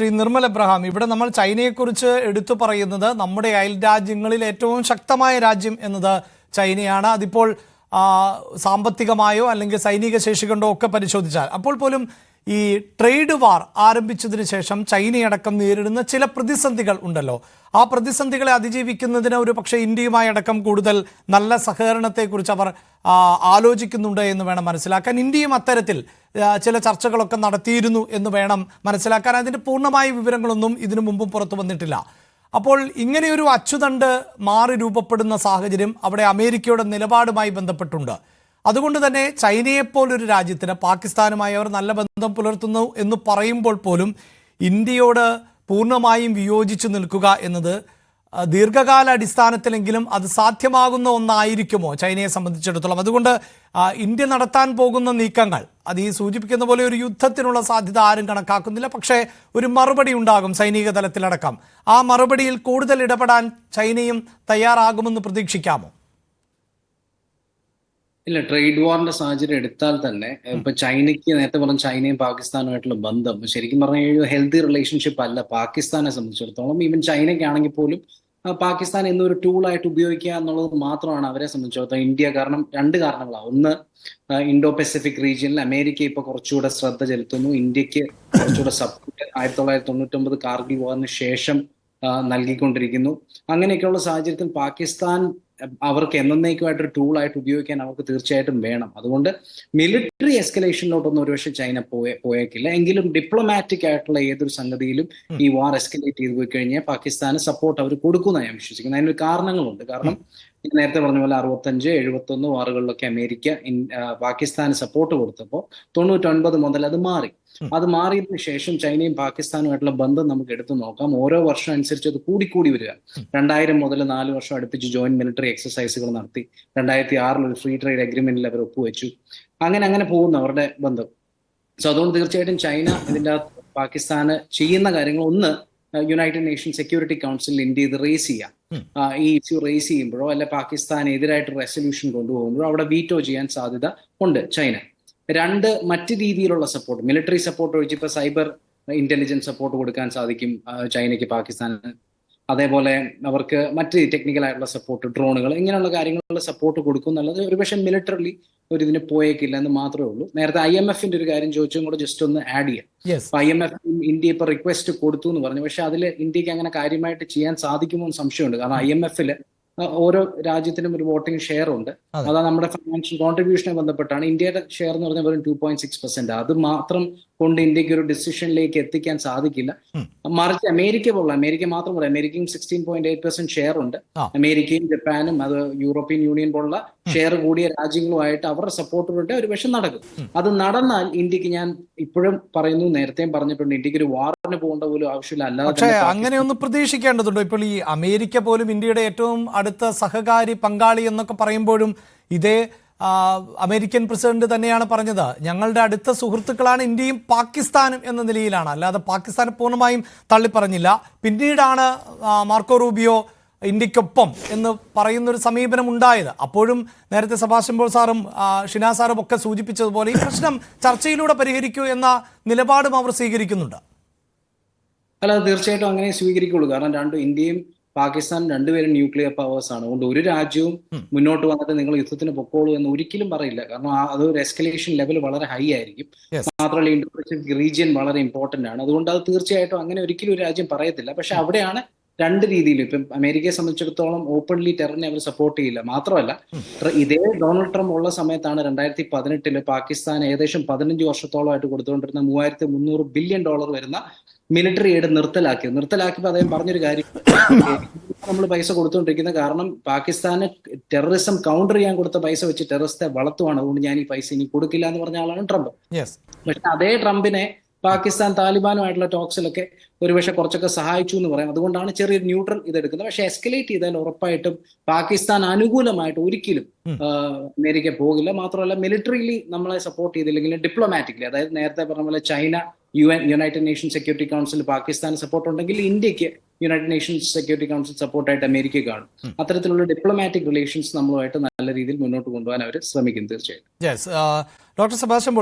Shri Nirmal Abraham ഇവിടെ നമ്മൾ ചൈനയെക്കുറിച്ച് എടുത്തു പറയുന്നത് നമ്മുടെ അയൽ രാജ്യങ്ങളിൽ ഏറ്റവും ശക്തമായ രാജ്യം എന്നത് ചൈനയാണ്. അതിപ്പോൾ സാമ്പത്തികമായോ അല്ലെങ്കിൽ സൈനിക ശേഷി കൊണ്ടോ ഒക്കെ പരിശോധിച്ചാൽ. അപ്പോൾ പോലും ഈ ട്രേഡ് വാർ ആരംഭിച്ചതിന് ശേഷം ചൈനയടക്കം നേരിടുന്ന ചില പ്രതിസന്ധികൾ ഉണ്ടല്ലോ. ആ പ്രതിസന്ധികളെ അതിജീവിക്കുന്നതിന് ഒരു പക്ഷേ ഇന്ത്യയുമായി അടക്കം കൂടുതൽ നല്ല സഹകരണത്തെക്കുറിച്ച് അവർ ആലോചിക്കുന്നുണ്ട് എന്ന് വേണം മനസ്സിലാക്കാൻ. ഇന്ത്യയും അത്തരത്തിൽ ചില ചർച്ചകളൊക്കെ നടത്തിയിരുന്നു എന്ന് വേണം മനസ്സിലാക്കാൻ. അതിന്റെ പൂർണമായ വിവരങ്ങളൊന്നും ഇതിനു മുമ്പും പുറത്തു വന്നിട്ടില്ല. അപ്പോൾ ഇങ്ങനെയൊരു അച്ചുതണ്ട് മാറി രൂപപ്പെടുന്ന സാഹചര്യം അവിടെ അമേരിക്കയുടെ നിലപാടുമായി ബന്ധപ്പെട്ടുണ്ട്. അതുകൊണ്ട് തന്നെ ചൈനയെപ്പോലൊരു രാജ്യത്തിന് പാകിസ്ഥാനുമായി അവർ നല്ല ബന്ധം പുലർത്തുന്നു എന്ന് പറയുമ്പോൾ പോലും ഇന്ത്യയോട് പൂർണമായും വിയോജിച്ചു നിൽക്കുക എന്നത് ദീർഘകാല അടിസ്ഥാനത്തിലെങ്കിലും അത് സാധ്യമാകുന്ന ഒന്നായിരിക്കുമോ ചൈനയെ സംബന്ധിച്ചിടത്തോളം? അതുകൊണ്ട് ഇന്ത്യ നടത്താൻ പോകുന്ന നീക്കങ്ങൾ അത് ഈ സൂചിപ്പിക്കുന്ന പോലെ ഒരു യുദ്ധത്തിനുള്ള സാധ്യത ആരും കണക്കാക്കുന്നില്ല. പക്ഷേ ഒരു മറുപടി ഉണ്ടാകും സൈനിക തലത്തിലടക്കം. ആ മറുപടിയിൽ കൂടുതൽ ഇടപെടാൻ ചൈനയും തയ്യാറാകുമെന്ന് പ്രതീക്ഷിക്കാമോ? ഇല്ല ട്രേഡ് വാറിന്റെ സാഹചര്യം എടുത്താൽ തന്നെ ഇപ്പൊ ചൈനയ്ക്ക് നേരത്തെ പറഞ്ഞ ചൈനയും പാകിസ്ഥാനുമായിട്ടുള്ള ബന്ധം ശരിക്കും പറഞ്ഞു കഴിഞ്ഞാൽ ഹെൽത്തി റിലേഷൻഷിപ്പ് അല്ല പാകിസ്ഥാനെ സംബന്ധിച്ചിടത്തോളം. ഈവൻ ചൈനയ്ക്കാണെങ്കിൽ പോലും പാകിസ്ഥാൻ എന്നൊരു ടൂളായിട്ട് ഉപയോഗിക്കുക എന്നുള്ളത് മാത്രമാണ് അവരെ സംബന്ധിച്ചിടത്തോളം ഇന്ത്യ കാരണം രണ്ട് കാരണങ്ങളാണ്. ഒന്ന് ഇൻഡോ പസഫിക് റീജിയനിൽ അമേരിക്ക ഇപ്പൊ കുറച്ചുകൂടെ ശ്രദ്ധ ചെലുത്തുന്നു. ഇന്ത്യയ്ക്ക് കുറച്ചുകൂടെ സപ്പോർട്ട് ആയിരത്തി തൊള്ളായിരത്തി തൊണ്ണൂറ്റൊമ്പത് കാർഗിൽ വാറിന് ശേഷം നൽകിക്കൊണ്ടിരിക്കുന്നു. അങ്ങനെയൊക്കെയുള്ള സാഹചര്യത്തിൽ പാകിസ്ഥാൻ അവർക്ക് എന്നേക്കുമായിട്ടൊരു ടൂളായിട്ട് ഉപയോഗിക്കാൻ അവർക്ക് തീർച്ചയായിട്ടും വേണം. അതുകൊണ്ട് മിലിറ്ററി എസ്കലേഷനിലോട്ടൊന്നും ഒരുപക്ഷെ ചൈന പോയ പോയേക്കില്ല. എങ്കിലും ഡിപ്ലോമാറ്റിക് ആയിട്ടുള്ള ഏതൊരു സംഗതിയിലും ഈ വാർ എസ്കലേറ്റ് ചെയ്ത് പോയി കഴിഞ്ഞാൽ പാകിസ്ഥാന് സപ്പോർട്ട് അവർ കൊടുക്കുന്ന ഞാൻ വിശ്വസിക്കുന്നു അതിനൊരു കാരണങ്ങളുണ്ട്. കാരണം നേരത്തെ പറഞ്ഞ പോലെ അറുപത്തഞ്ച് എഴുപത്തൊന്ന് വാറുകളിലൊക്കെ അമേരിക്ക പാകിസ്ഥാന് സപ്പോർട്ട് കൊടുത്തപ്പോൾ തൊണ്ണൂറ്റൊൻപത് മുതൽ അത് മാറി. അത് മാറിയതിനു ശേഷം ചൈനയും പാകിസ്ഥാനുമായിട്ടുള്ള ബന്ധം നമുക്ക് എടുത്തു നോക്കാം. ഓരോ വർഷം അനുസരിച്ച് അത് കൂടിക്കൂടി വരിക. രണ്ടായിരം മുതൽ നാല് വർഷം അടുപ്പിച്ച് ജോയിന്റ് മിലിറ്ററി എക്സസൈസുകൾ നടത്തി. രണ്ടായിരത്തി ആറിൽ ഒരു ഫ്രീ ട്രേഡ് അഗ്രിമെന്റിൽ അവർ ഒപ്പുവെച്ചു. അങ്ങനെ അങ്ങനെ പോകുന്നു അവരുടെ ബന്ധം. സോ അതുകൊണ്ട് തീർച്ചയായിട്ടും ചൈന അകത്ത് പാകിസ്ഥാന് ചെയ്യുന്ന കാര്യങ്ങൾ ഒന്ന് യുണൈറ്റഡ് നേഷൻ സെക്യൂരിറ്റി കൗൺസിലിൽ ഇന്ത്യ ഇത് റേസ് ചെയ്യാം. ഈ ഇഷ്യൂ റേസ് ചെയ്യുമ്പോഴോ അല്ലെ പാകിസ്ഥാൻ എതിരായിട്ട് റെസൊല്യൂഷൻ കൊണ്ടുപോകുമ്പോഴോ അവിടെ വീറ്റോ ചെയ്യാൻ സാധ്യത ഉണ്ട് ചൈന. രണ്ട് മറ്റു രീതിയിലുള്ള സപ്പോർട്ട് മിലിറ്ററി സപ്പോർട്ട് ഒഴിച്ച് ഇപ്പൊ സൈബർ ഇന്റലിജൻസ് സപ്പോർട്ട് കൊടുക്കാൻ സാധിക്കും ചൈനയ്ക്ക് പാകിസ്ഥാന് അതേപോലെ അവർക്ക് മറ്റ് ടെക്നിക്കൽ ആയിട്ടുള്ള സപ്പോർട്ട് ഡ്രോണുകൾ ഇങ്ങനെയുള്ള കാര്യങ്ങളുള്ള സപ്പോർട്ട് കൊടുക്കും എന്നുള്ളത് ഒരുപക്ഷെ മിലിറ്ററിലി ഒരു ഇതിന് പോയേക്കില്ല എന്ന് മാത്രമേ ഉള്ളൂ. നേരത്തെ ഐ എം എഫിന്റെ ഒരു കാര്യം ചോദിച്ചും കൂടെ ജസ്റ്റ് ഒന്ന് ആഡ് ചെയ്യാം. അപ്പൊ ഐ എം എഫ് ഇന്ത്യ ഇപ്പൊ റിക്വസ്റ്റ് കൊടുത്തു എന്ന് പറഞ്ഞു. പക്ഷെ അതിൽ ഇന്ത്യയ്ക്ക് അങ്ങനെ കാര്യമായിട്ട് ചെയ്യാൻ സാധിക്കുമോ എന്ന് സംശയമുണ്ട്. കാരണം ഐ എം എഫിൽ ഓരോ രാജ്യത്തിനും ഒരു വോട്ടിംഗ് ഷെയർ ഉണ്ട്. അതാ. നമ്മുടെ ഫൈനാൻഷ്യൽ കോൺട്രിബ്യൂഷനെ ബന്ധപ്പെട്ടാണ് ഇന്ത്യയുടെ ഷെയർ എന്ന് പറഞ്ഞാൽ വെറും ടു പോയിന്റ് സിക്സ് പെർസെന്റ് അത് മാത്രം കൊണ്ട് ഇന്ത്യയ്ക്ക് ഒരു ഡിസിഷനിലേക്ക് എത്തിക്കാൻ സാധിക്കില്ല. മറിച്ച് അമേരിക്ക പോലുള്ള അമേരിക്ക മാത്രമല്ല അമേരിക്കയും sixteen point eight percent share ഉണ്ട്. അമേരിക്കയും ജപ്പാനും അത് യൂറോപ്യൻ യൂണിയൻ പോലുള്ള ഷെയർ കൂടിയ രാജ്യങ്ങളുമായിട്ട് അവരുടെ സപ്പോർട്ടോടെ ഒരു വിഷം നടക്കും. അത് നടന്നാൽ ഇന്ത്യയ്ക്ക് ഞാൻ ഇപ്പോഴും പറയുന്നു നേരത്തെയും പറഞ്ഞിട്ടുണ്ട് ഇന്ത്യയ്ക്ക് ഒരു വാറിന് പോകേണ്ട പോലും ആവശ്യമില്ല. അല്ലാതെ പക്ഷേ അങ്ങനെ ഒന്ന് പ്രതീക്ഷിക്കേണ്ടതുണ്ടോ. ഇപ്പോൾ ഈ അമേരിക്ക പോലും ഇന്ത്യയുടെ ഏറ്റവും അടുത്ത സഹകാരി പങ്കാളി എന്നൊക്കെ പറയുമ്പോഴും ഇതേ അമേരിക്കൻ പ്രസിഡന്റ് തന്നെയാണ് പറഞ്ഞത്. ഞങ്ങളുടെ അടുത്ത സുഹൃത്തുക്കളാണ് ഇന്ത്യയും പാകിസ്ഥാനും എന്ന നിലയിലാണ്. അല്ലാതെ പാകിസ്ഥാനെ പൂർണമായും തള്ളിപ്പറഞ്ഞില്ല. പിന്നീടാണ് മാർക്കോ റൂബിയോ ഇന്ത്യക്കൊപ്പം എന്ന് പറയുന്ന ഒരു സമീപനം ഉണ്ടായത്. അപ്പോഴും നേരത്തെ സഭാഷ് പോൾ സാറും ഷിനാ സാറും ഒക്കെ സൂചിപ്പിച്ചതുപോലെ ഈ പ്രശ്നം ചർച്ചയിലൂടെ പരിഹരിക്കൂ എന്ന നിലപാടും അവർ സ്വീകരിക്കുന്നുണ്ട്. അല്ല തീർച്ചയായിട്ടും അങ്ങനെ സ്വീകരിക്കുള്ളൂ. കാരണം രണ്ടും ഇന്ത്യയും പാകിസ്ഥാൻ രണ്ടുപേരും ന്യൂക്ലിയർ പവേഴ്സ് ആണ് അതുകൊണ്ട് ഒരു രാജ്യവും മുന്നോട്ട് വന്നിട്ട് നിങ്ങൾ യുദ്ധത്തിന് പൊക്കോളൂ എന്ന് ഒരിക്കലും പറയില്ല. കാരണം അത് ഒരു എസ്കലേഷൻ ലെവൽ വളരെ ഹൈ ആയിരിക്കും. മാത്രമല്ല ഇൻഡോ പസഫിക് റീജിയൻ വളരെ ഇമ്പോർട്ടന്റ് ആണ്. അതുകൊണ്ട് അത് തീർച്ചയായിട്ടും അങ്ങനെ ഒരിക്കലും ഒരു രാജ്യം പറയത്തില്ല. പക്ഷെ അവിടെയാണ് രണ്ട് രീതിയിലും ഇപ്പം അമേരിക്കയെ സംബന്ധിച്ചിടത്തോളം ഓപ്പൺലി ടെററിനെ അവർ സപ്പോർട്ട് ചെയ്യില്ല. മാത്രമല്ല ഇതേ ഡൊണാൾഡ് ട്രംപ് ഉള്ള സമയത്താണ് രണ്ടായിരത്തി പതിനെട്ടിൽ പാകിസ്ഥാൻ ഏകദേശം പതിനഞ്ച് വർഷത്തോളമായിട്ട് കൊടുത്തുകൊണ്ടിരുന്ന മൂവായിരത്തി മുന്നൂറ് ബില്യൺ ഡോളർ വരുന്ന മിലിറ്ററി എയ്ഡ് നിർത്തലാക്കിയത് നിർത്തലാക്കിയപ്പോൾ അദ്ദേഹം പറഞ്ഞൊരു കാര്യം. നമ്മൾ പൈസ കൊടുത്തുകൊണ്ടിരിക്കുന്നത് കാരണം പാകിസ്ഥാന് ടെററിസം കൗണ്ടർ ചെയ്യാൻ കൊടുത്ത പൈസ വെച്ച് ടെററിസത്തെ വളർത്തുവാണ്. അതുകൊണ്ട് ഞാൻ ഈ പൈസ ഇനി കൊടുക്കില്ല എന്ന് പറഞ്ഞ ആളാണ് ട്രംപ്. പക്ഷെ അതേ ട്രംപിനെ പാകിസ്ഥാൻ താലിബാനുമായിട്ടുള്ള ടോക്സിലൊക്കെ ഒരുപക്ഷെ കുറച്ചൊക്കെ സഹായിച്ചു എന്ന് പറയാം. അതുകൊണ്ടാണ് ചെറിയൊരു ന്യൂട്രൽ ഇതെടുക്കുന്നത് പക്ഷെ എസ്കലേറ്റ് ചെയ്താൽ ഉറപ്പായിട്ടും പാകിസ്ഥാൻ അനുകൂലമായിട്ട് ഒരിക്കലും അമേരിക്ക പോകില്ല. മാത്രമല്ല മിലിറ്ററിലി നമ്മളെ സപ്പോർട്ട് ചെയ്തില്ലെങ്കിൽ ഡിപ്ലോമാറ്റിക്കലി അതായത് നേരത്തെ പറഞ്ഞ പോലെ China U N United Nation Security Council Pakistan support ഉണ്ടെങ്കിൽ ഇന്ത്യയ്ക്ക് യുണൈറ്റഡ് നേഷൻസ് സെക്യൂരിറ്റി കൗൺസിൽ സപ്പോർട്ടായിട്ട് അമേരിക്ക കാണും. അത്തരത്തിലുള്ള ഡിപ്ലോമാറ്റിക് റിലേഷൻസ് നമ്മളുമായിട്ട് നല്ല രീതിയിൽ മുന്നോട്ട് കൊണ്ടുപോകാൻ അവർ ശ്രമിക്കും തീർച്ചയായിട്ടും. Doctor Sebastian